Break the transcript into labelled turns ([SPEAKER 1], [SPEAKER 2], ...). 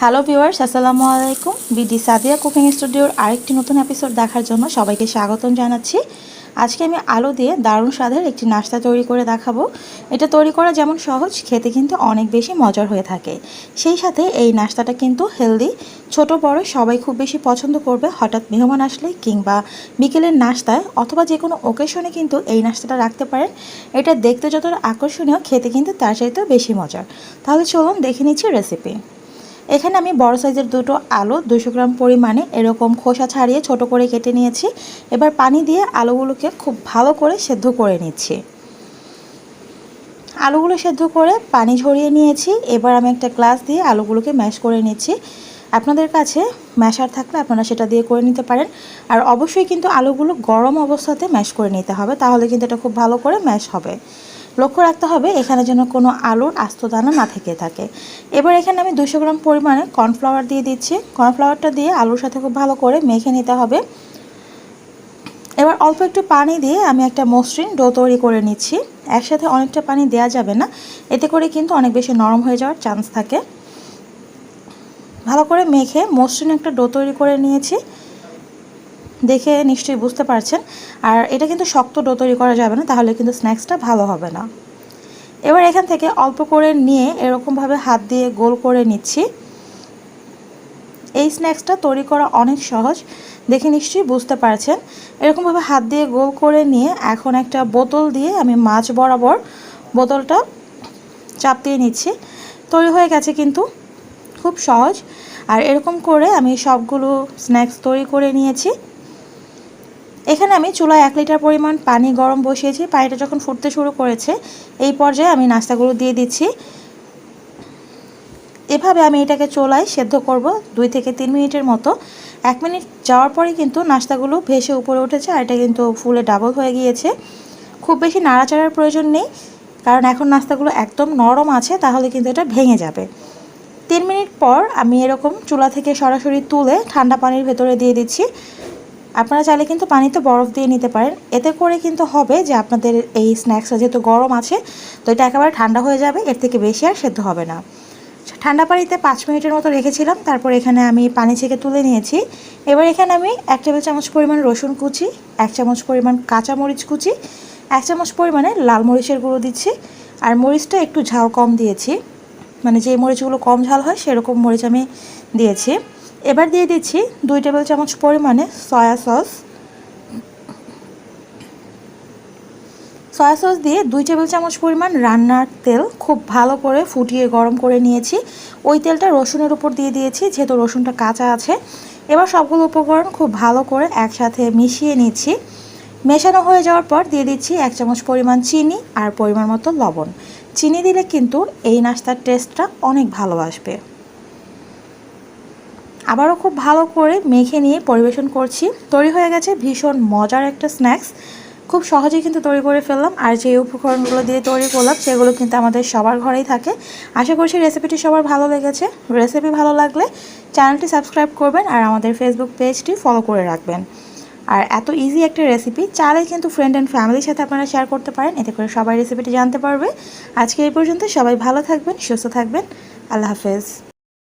[SPEAKER 1] Hello viewers আসসালামু আলাইকুম। BD Sadia cooking স্টুডিওর আরেকটি নতুন এপিসোড দেখার জন্য সবাইকে স্বাগতম জানাচ্ছি। আজকে আমি আলু দিয়ে দারুণ স্বাদের একটি নাস্তা তৈরি করে দেখাবো। এটা তৈরি করা যেমন সহজ, খেতে কিন্তু অনেক বেশি মজার হয়ে থাকে। সেই সাথে এই নাস্তাটা কিন্তু হেলদি ছোট বড় সবাই খুব বেশি পছন্দ করবে, হঠাৎ মেহমান আসলে কিংবা বিকেলের নাস্তায় অথবা যে কোনো ওকেশনে কিন্তু এই নাস্তাটা রাখতে পারেন। এটা দেখতে যতটা আকর্ষণীয়, খেতে কিন্তু তার চাইতেও বেশি মজার। তাহলে চলুন দেখে নিচ্ছি রেসিপি এখানে আমি বড় সাইজের দুটো আলু দুশো গ্রাম পরিমাণে এরকম খোসা ছাড়িয়ে ছোট করে কেটে নিয়েছি। এবার পানি দিয়ে আলুগুলোকে খুব ভালো করে সেদ্ধ করে নিচ্ছি। আলুগুলো সেদ্ধ করে পানি ঝরিয়ে নিয়েছি। এবার আমি একটা গ্লাস দিয়ে আলুগুলোকে ম্যাশ করে নিচ্ছি। আপনাদের কাছে ম্যাশার থাকলে আপনারা সেটা দিয়ে করে নিতে পারেন। আর অবশ্যই কিন্তু আলুগুলো গরম অবস্থাতে ম্যাশ করে নিতে হবে। তাহলে কিন্তু এটা খুব ভালো করে ম্যাশ হবে। লক্ষ্য রাখতে হবে, এখানে যেন কোনো আলুর আস্ত দানা না থেকে থাকে। এবার এখানে আমি দুশো গ্রাম পরিমাণে কর্নফ্লাওয়ার দিয়ে দিচ্ছি। কর্নফ্লাওয়ারটা দিয়ে আলুর সাথে খুব ভালো করে মেখে নিতে হবে। এবার অল্প একটু পানি দিয়ে আমি একটা মসৃণ ডো তৈরি করে নিচ্ছি। একসাথে অনেকটা পানি দেওয়া যাবে না। এতে করে কিন্তু অনেক বেশি নরম হয়ে যাওয়ার চান্স থাকে। ভালো করে মেখে মসৃণ একটা ডো তৈরি করে নিয়েছি। দেখে নিশ্চয়ই বুঝতে পারছেন। আর এটা কিন্তু শক্ত ডো তৈরি করা যাবে না, তাহলে কিন্তু স্ন্যাক্সটা ভালো হবে না। এবার এখান থেকে অল্প করে নিয়ে এরকমভাবে হাত দিয়ে গোল করে নিচ্ছি। এই স্ন্যাক্সটা তৈরি করা অনেক সহজ, দেখে নিশ্চয়ই বুঝতে পারছেন। এরকমভাবে হাত দিয়ে গোল করে নিয়ে এখন একটা বোতল দিয়ে আমি মাছ বরাবর বোতলটা চাপ দিয়ে নিচ্ছি। তৈরি হয়ে গেছে কিন্তু খুব সহজ। আর এরকম করে আমি সবগুলো স্ন্যাক্স তৈরি করে নিয়েছি। এখানে আমি চুলায় এক লিটার পরিমাণ পানি গরম বসিয়েছি। পানিটা যখন ফুটতে শুরু করেছে, এই পর্যায়ে আমি নাস্তাগুলো দিয়ে দিচ্ছি। এভাবে আমি এটাকে চোলায় সেদ্ধ করব দুই থেকে তিন মিনিটের মতো। এক মিনিট যাওয়ার পরে কিন্তু নাস্তাগুলো ভেসে উপরে উঠেছে আর এটা কিন্তু ফুলে ডাবল হয়ে গিয়েছে। খুব বেশি নাড়াচাড়ার প্রয়োজন নেই, কারণ এখন নাস্তাগুলো একদম নরম আছে, তাহলে কিন্তু এটা ভেঙে যাবে। তিন মিনিট পর আমি এরকম চুলা থেকে সরাসরি তুলে ঠান্ডা পানির ভেতরে দিয়ে দিচ্ছি। আপনারা চাইলে কিন্তু পানিতে বরফ দিয়ে নিতে পারেন। এতে করে কিন্তু হবে যে আপনাদের এই স্ন্যাক্সটা যেহেতু গরম আছে, তো এটা একেবারে ঠান্ডা হয়ে যাবে, এর থেকে বেশি আর সেদ্ধ হবে না। ঠান্ডা পানিতে পাঁচ মিনিটের মতো রেখেছিলাম, তারপর এখানে আমি পানি থেকে তুলে নিয়েছি। এবার এখানে আমি এক টেবিল চামচ পরিমাণ রসুন কুচি, এক চামচ পরিমাণ কাঁচা মরিচ কুচি, এক চামচ পরিমাণে লাল মরিচের গুঁড়ো দিচ্ছি। আর মরিচটা একটু ঝাল কম দিয়েছি মানে যে মরিচগুলো কম ঝাল হয় সেরকম মরিচ আমি দিয়েছি। এবার দিয়ে দিচ্ছি দুই টেবিল চামচ পরিমাণে সয়া সস। সয়া সস দিয়ে দুই টেবিল চামচ পরিমাণ রান্নার তেল খুব ভালো করে ফুটিয়ে গরম করে নিয়েছি। ওই তেলটা রসুনের উপর দিয়ে দিয়েছি, যেহেতু রসুনটা কাঁচা আছে। এবার সবগুলো উপকরণ খুব ভালো করে একসাথে মিশিয়ে নিচ্ছি। মেশানো হয়ে যাওয়ার পর দিয়ে দিচ্ছি এক চামচ পরিমাণ চিনি আর পরিমাণ মতো লবণ। চিনি দিলে কিন্তু এই নাস্তার টেস্টটা অনেক ভালো আসবে। আবারও খুব ভালো করে মেখে নিয়ে পরিবেশন করছি। তৈরি হয়ে গেছে ভীষণ মজার একটা স্ন্যাক্স খুব সহজেই কিন্তু তৈরি করে ফেললাম। আর যে উপকরণগুলো দিয়ে তৈরি করলাম, সেগুলো কিন্তু আমাদের সবার ঘরেই থাকে। আশা করছি রেসিপিটি সবার ভালো লেগেছে। রেসিপি ভালো লাগলে চ্যানেলটি সাবস্ক্রাইব করবেন আর আমাদের ফেসবুক পেজটি ফলো করে রাখবেন। আর এত ইজি একটা রেসিপি চালে কিন্তু ফ্রেন্ড অ্যান্ড ফ্যামিলির সাথে আপনারা শেয়ার করতে পারেন। এতে করে সবাই রেসিপিটি জানতে পারবে। আজকে এই পর্যন্ত সবাই ভালো থাকবেন, সুস্থ থাকবেন। আল্লাহ হাফেজ।